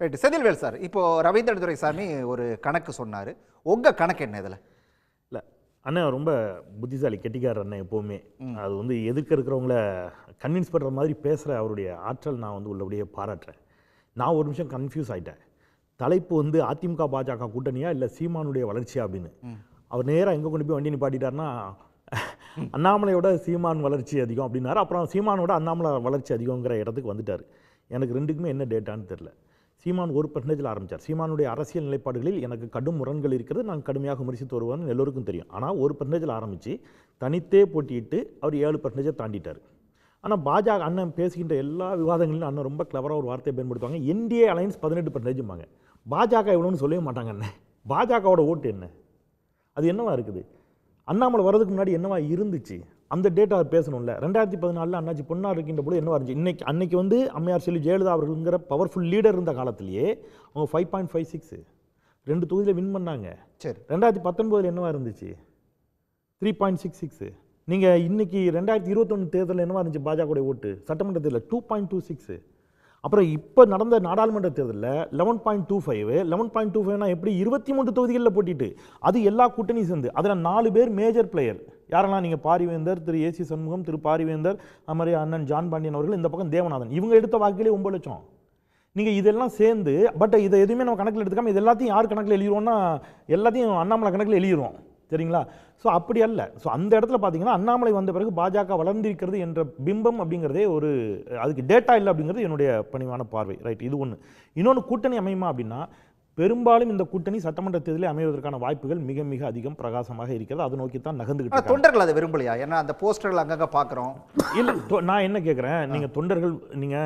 Right Senthilvel sir இப்போ ரவீந்திர துரைசாமி ஒரு கணக்கு சொன்னார். உங்க கணக்கு என்ன இதில்? இல்லை அண்ணன் ரொம்ப புத்திசாலி கெட்டிக்காரர் அண்ணன் எப்போவுமே. அது வந்து எதிர்க்க இருக்கிறவங்கள கன்வின்ஸ் பண்ணுற மாதிரி பேசுகிற அவருடைய ஆற்றல் நான் வந்து உள்ளபடியே பாராட்டுறேன். நான் ஒரு நிமிஷம் கன்ஃபியூஸ் ஆயிட்டேன். தலைப்பு வந்து அதிமுக பாஜக கூட்டணியா இல்லை சீமானுடைய வளர்ச்சியா அப்படின்னு? அவர் நேராக எங்கே கொண்டு போய் வண்டி நிப்பாட்டிட்டாருன்னா அண்ணாமலையோட சீமான் வளர்ச்சி அதிகம் அப்படின்னாரு. அப்புறம் சீமானோட அண்ணாமலை வளர்ச்சி அதிகங்கிற இடத்துக்கு வந்துட்டார். எனக்கு ரெண்டுக்குமே என்ன டேட்டான்னு தெரில சீமான் ஒரு பர்சன்டேஜில் ஆரம்பித்தார் சீமானுடைய அரசியல் நிலைப்பாடுகளில் எனக்கு கடும் முரண்கள் இருக்கிறது. நான் கடுமையாக விமர்சித்து வருவேன் எல்லோருக்கும் தெரியும். ஆனால் ஒரு பர்சன்டேஜில் ஆரம்பித்து தனித்தே போட்டியிட்டு அவர் ஏழு பர்சன்டேஜை தாண்டிட்டார். ஆனால் பாஜக அண்ணன் பேசுகின்ற எல்லா விவாதங்களிலும் அண்ணன் ரொம்ப கிளவராக ஒரு வார்த்தையை பயன்படுத்துவாங்க. என்டிஏ அலையன்ஸ் பதினெட்டு பர்சன்டேஜும்பாங்க பாஜக எவ்வளோன்னு சொல்லவே மாட்டாங்க அண்ணன். பாஜகவோட ஓட்டு என்ன? அது என்னவா இருக்குது? அண்ணாமலை வர்றதுக்கு முன்னாடி என்னவா இருந்துச்சு? அந்த டேட்டா பேசணும்ல. ரெண்டாயிரத்தி பதினாலில் அண்ணாச்சி பொன்னார் இருக்கின்ற போது என்னவா இருந்துச்சு? இன்னைக்கு அன்னைக்கு வந்து அம்மையார் செல்வி ஜெயலலிதா அவர்கள்ங்கிற பவர்ஃபுல் லீடர் இருந்த காலத்திலேயே அவங்க ஃபைவ் பாயிண்ட் ஃபைவ் சிக்ஸ் ரெண்டு தொகுதியில் வின் பண்ணாங்க. சரி. ரெண்டாயிரத்தி பத்தொன்பதில் என்னவா இருந்துச்சு? த்ரீ பாயிண்ட் சிக்ஸ் சிக்ஸு நீங்கள் இன்னைக்கு ரெண்டாயிரத்தி இருபத்தொன்று தேர்தலில் என்னவா இருந்துச்சு பாஜக ஓட்டு? சட்டமன்ற தேர்தலில் டூ பாயிண்ட் டூ சிக்ஸு அப்புறம் இப்போ நடந்த நாடாளுமன்ற தேர்தலில் eleven point two five eleven point two ஃபைவ்னா எப்படி இருபத்தி மூன்று தொகுதிகளில் போட்டிட்டு அது எல்லா கூட்டணியும் சேர்ந்து அதில் நாலு பேர் மேஜர் பிளேயர் யாரெல்லாம் நீங்கள் பாரிவேந்தர் திரு ஏசி சண்முகம் திரு பாரிவேந்தர் அது மாதிரி அண்ணன் ஜான் பாண்டியன் அவர்கள் இந்த பக்கம் தேவநாதன் இவங்க எடுத்த வாக்கிலே ஒம்பது லட்சம். நீங்கள் இதெல்லாம் சேர்ந்து பட் இதை எதுவுமே நம்ம கணக்கில் எடுத்துக்காமல் இது எல்லாத்தையும் யார் கணக்கில் எழுதிடுவோம்னா எல்லாத்தையும் அண்ணாமலை கணக்கில் எழுதிடுவோம் சரிங்களா? ஸோ அப்படி அல்ல. ஸோ அந்த இடத்துல பார்த்தீங்கன்னா அண்ணாமலை வந்த பிறகு பாஜக வளர்ந்திருக்கிறது என்ற பிம்பம் அப்படிங்கிறதே ஒரு அதுக்கு டேட்டா இல்லை அப்படிங்கிறது என்னுடைய பணிவான பார்வை. ரைட் இது ஒன்று இன்னொன்று கூட்டணி அமையுமா அப்படின்னா பெரும்பாலும் இந்த கூட்டணி சட்டமன்ற தேர்தலில் அமைவதற்கான வாய்ப்புகள் மிக மிக அதிகம் பிரகாசமாக இருக்கிறது. அதை நோக்கி தான் நகர்ந்துகிட்டு. தொண்டர்கள் அதை விரும்பலையா? ஏன்னா அந்த போஸ்டர்கள் அங்கங்கே பார்க்குறோம் இல்ல நான் என்ன கேட்குறேன் நீங்க தொண்டர்கள் நீங்க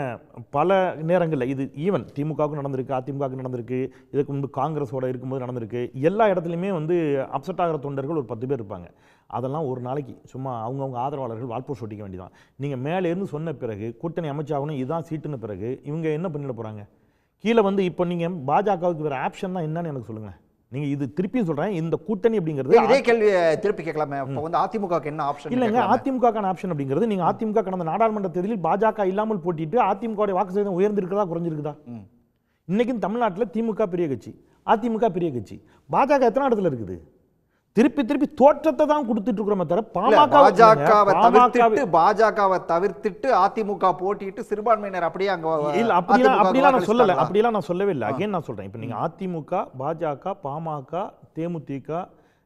பல நேரங்களில் இது ஈவன் திமுகவுக்கு நடந்திருக்கு அதிமுகவுக்கு நடந்திருக்கு இதுக்கு முன்பு காங்கிரஸோட இருக்கும்போது நடந்திருக்கு எல்லா இடத்துலையுமே வந்து அப்செட் ஆகிற தொண்டர்கள் ஒரு பத்து பேர் இருப்பாங்க. அதெல்லாம் ஒரு நாளைக்கு சும்மா அவங்கவுங்க ஆதரவாளர்கள் வால்போஸ்ட் ஒட்டிக்க வேண்டியதான் நீங்க மேலே இருந்து சொன்ன பிறகு கூட்டணி அமைச்சாகணும் இதுதான் சீட்டுன பிறகு இவங்க என்ன பண்ணிட போறாங்க? கீழே வந்து இப்போ நீங்க பாஜகவுக்கு வேற ஆப்ஷன்னா என்னன்னு எனக்கு சொல்லுங்க. நீங்க இது திருப்பியும் சொல்றேன் இந்த கூட்டணி அப்படிங்கிறது இதே கேள்வியை திருப்பி கேட்கலாமே. அப்போ வந்து அதிமுகவுக்கு என்ன ஆப்ஷன் இல்லைங்க அதிமுகக்கான ஆப்ஷன் அப்படிங்கிறது நீங்க அதிமுக கடந்த நாடாளுமன்ற தேர்தலில் பாஜக இல்லாமல் போட்டிட்டு அதிமுக வாக்கு சதவீதம் உயர்ந்திருக்கிறதா குறைஞ்சிருக்குதா. இன்னைக்கும் தமிழ்நாட்டில் திமுக பெரிய கட்சி அதிமுக பெரிய கட்சி. பாஜக எத்தனை இடத்துல இருக்குது? திருப்பி திருப்பி தோற்றத்தை தான் கொடுத்துட்டு இருக்கிறோமே தவிர பாமக பாஜகவை தவிர்த்துட்டு பாஜகவை தவிர்த்துட்டு அதிமுக போட்டிட்டு சிறுபான்மையினர் அப்படியே அங்க இல்ல அப்படிலாம் அப்படிலாம் நான் சொல்லல? அப்படிலாம் நான் சொல்லவே இல்லை. அகைன் நான் சொல்றேன். இப்போ நீங்க அதிமுக பாஜக பாமக தேமுதிக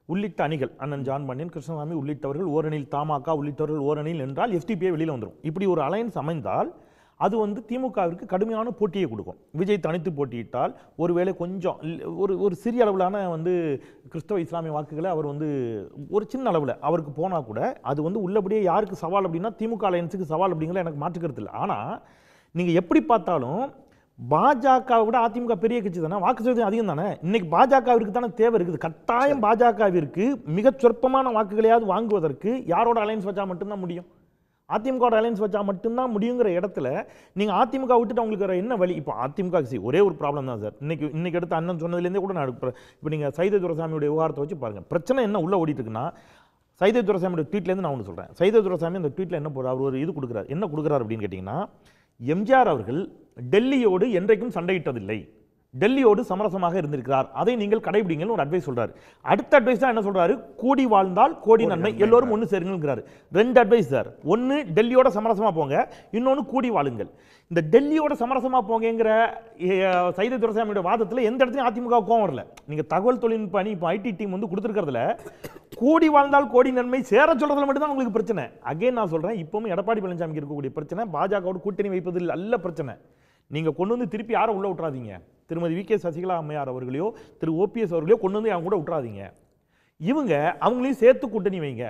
உள்ளிட்ட அணிகள் அண்ணன் ஜான் பாண்டியன் கிருஷ்ணசாமி உள்ளிட்டவர்கள் ஓரணியில் தமாக உள்ளிட்டவர்கள் ஓரணியில் என்றால் எஸ்டிபிஐ வெளியில வந்துரும். இப்படி ஒரு அலையன்ஸ் அமைந்தால் அது வந்து திமுகவிற்கு கடுமையான போட்டியை கொடுக்கும். விஜய் தனித்து போட்டியிட்டால் ஒருவேளை கொஞ்சம் ஒரு ஒரு சிறிய அளவிலான வந்து கிறிஸ்தவ இஸ்லாமிய வாக்குகளை அவர் வந்து ஒரு சின்ன அளவில் அவருக்கு போனால் கூட அது வந்து உள்ளபடியே யாருக்கு சவால் அப்படின்னா திமுக அலையன்ஸுக்கு சவால் அப்படிங்கிற எனக்கு மாற்றுக்கிறது இல்லை. ஆனால் நீங்கள் எப்படி பார்த்தாலும் பாஜக விட அதிமுக பெரிய கட்சி தானே? வாக்கு சதவீதம் அதிகம் தானே? இன்னைக்கு பாஜகவிற்கு தானே தேவை இருக்குது. கட்டாயம் பாஜகவிற்கு மிகச் சொற்பமான வாக்குகளையாவது வாங்குவதற்கு யாரோட அலையன்ஸ் வச்சா மட்டும்தான் முடியும்? அதிமுக அலையன்ஸ் வச்சா மட்டும்தான் முடியுங்கிற இடத்துல நீங்கள் அதிமுக விட்டுட்டு அவங்களுக்கு வேற என்ன வழி? இப்போ அதிமுக சி ஒரே ஒரு ப்ராப்ளம் தான் சார் இன்னைக்கு இன்னைக்கு எடுத்து அண்ணன் சொன்னதுலேருந்தே கூட நான் எடுப்பேன் இப்போ நீங்கள் சைதை துரசாமியுடைய விவகாரத்தை வச்சு பாருங்கள் பிரச்சனை என்ன உள்ள ஓடிட்டு இருக்குன்னா சைதை துரசாமியோட ட்வீட்லேருந்து நான் ஒன்று சொல்கிறேன் சைதை துரசாமி அந்த ட்வீட்டில் என்ன போகிறார் அவர் ஒரு இது கொடுக்குறாரு. என்ன கொடுக்குறாரு அப்படின்னு கேட்டிங்கன்னா எம்ஜிஆர் அவர்கள் டெல்லியோடு என்றைக்கும் சண்டையிட்டதில்லை. டெல்லியோடு சமரசமாக இருந்திருக்கிறார். அதை நீங்கள் கடைபிடிங்கன்னு ஒரு அட்வைஸ் சொல்றாரு. அடுத்த அட்வைஸ் தான் என்ன சொல்றாரு? கூடி வாழ்ந்தால் கோடி நன்மை. எல்லோரும் ஒன்று சேருங்கிறாரு ரெண்டு அட்வைஸ் சார். ஒன்று டெல்லியோட சமரசமா போங்க. இன்னொன்று கூடி வாழுங்கள். இந்த டெல்லியோட சமரசமா போங்கங்கிற அஹ், சைதை துரசாமியோட வாதத்தில் எந்த இடத்துலையும் அதிமுக கோவம் வரல. நீங்க தகவல் தொழில்நுட்ப அணி இப்போ ஐடி டீம் வந்து கொடுத்துருக்கிறதுல கூடி வாழ்ந்தால் கோடி நன்மை சேர சொல்றதுல மட்டும்தான் உங்களுக்கு பிரச்சனை. அகைன் நான் சொல்றேன் இப்பவும் எடப்பாடி பழனிசாமிக்கு இருக்கக்கூடிய பிரச்சனை பாஜகவோட கூட்டணி வைப்பதில் அல்ல பிரச்சனை. நீங்க கொண்டு வந்து திருப்பி யாரை உள்ள விட்றாதீங்க திருமதி வி கே சசிகலா அம்மையார் அவர்களையோ திரு ஓபிஎஸ் அவர்களையோ கொண்டு வந்து அவங்க கூட விட்றாதீங்க இவங்க அவங்களையும் சேர்த்து கூட்டணி வைங்க.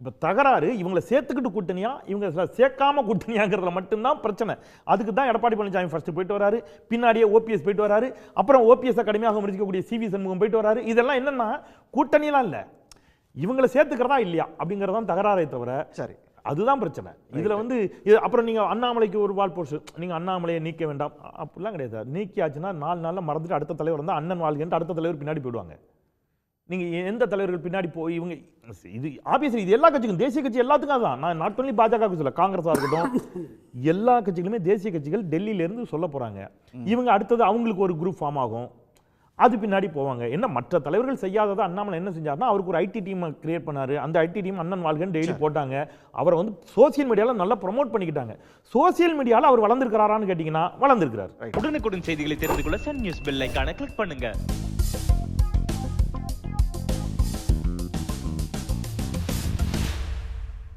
இப்போ தகராறு இவங்களை சேர்த்துக்கிட்டு கூட்டணியா இவங்க சேர்க்காம கூட்டணியாங்கிறதுல மட்டும்தான் பிரச்சனை. அதுக்கு தான் எடப்பாடி பழனிசாமி ஃபர்ஸ்ட் போயிட்டு வராரு பின்னாடியே ஓபிஎஸ் போயிட்டு வராரு அப்புறம் ஓபிஎஸ் கடுமையாக முடிக்கக்கூடிய சிவி சண்முகம் போயிட்டு வராரு. இதெல்லாம் என்னென்னா கூட்டணியெல்லாம் இல்லை. இவங்களை சேர்த்துக்கிறதா இல்லையா அப்படிங்கிறதான் தகராறே தவிர சரி. அதுதான் பிரச்சனை. இதுல வந்து இது அப்புறம் நீங்க அண்ணாமலைக்கு ஒரு வால் போஸ்ட் நீங்க அண்ணாமலையை நீக்க வேண்டாம். அப்படிலாம் கிடையாது நீக்கியாச்சுன்னா நாலு நாள்ல மறந்துட்டு அடுத்த தலைவர் வந்து அண்ணன் வாழ்கின்ற அடுத்த தலைவர் பின்னாடி போயிடுவாங்க. நீங்க எந்த தலைவர்கள் பின்னாடி போய் இவங்க இது ஆப்வியஸ்லி இது எல்லா கட்சிக்கும் தேசிய கட்சி எல்லாத்துக்கும் அதான். நான் நாட் ஒன்லி பாஜக சொல்ல காங்கிரஸா இருக்கட்டும் எல்லா கட்சிகளுமே தேசிய கட்சிகள் டெல்லியில இருந்து சொல்ல போறாங்க. இவங்க அடுத்தது அவங்களுக்கு ஒரு குரூப் ஃபார்ம் ஆகும். அது பின்னாடி போவாங்க. என்ன மற்ற தலைவர்கள் செய்யாததை அண்ணாமலை என்ன செஞ்சாருன்னா அவருக்கு ஒரு ஐடி டீம் கிரியேட் பண்ணாரு. அந்த ஐடி டீம் அண்ணன் வாழ்கன்னு டெய்லி போட்டாங்க. அவரை வந்து சோசியல் மீடியால நல்லா ப்ரோமோட் பண்ணிக்கிட்டாங்க. சோசியல் மீடியால அவர் வளர்ந்துருக்கிறாரான்னு கேட்டிங்கன்னா வளர்ந்துருக்கிறார். உடனுக்குடன் செய்திகளை தெரிந்து கொள்ள சன் நியூஸ் பெல் ஐகானை கிளிக் பண்ணுங்க.